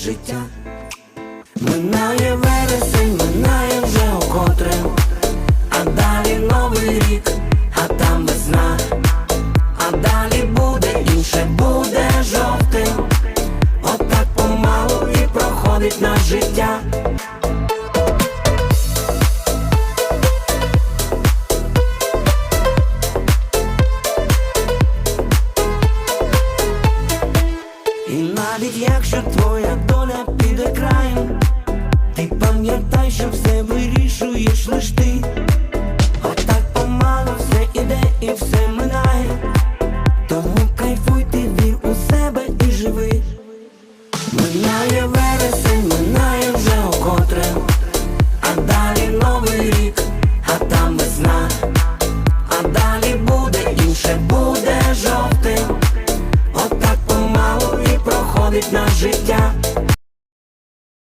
життя. Минає вересень, минає вже укотре, а далі новий рік, а там весна, а далі буде інше, буде жовтим. Отак помалу і проходить наше життя. Навіть якщо твоя доля піде краєм, ти пам'ятай, що все вирішуєш лиш ти. Отак помалу все іде і все минає. Тому кайфуй ти вір у себе і живи. Минає вересень, минає вже окотре, а далі новий рік, а там весна, а далі буде інше, буде жовтим. Проходить наше життя.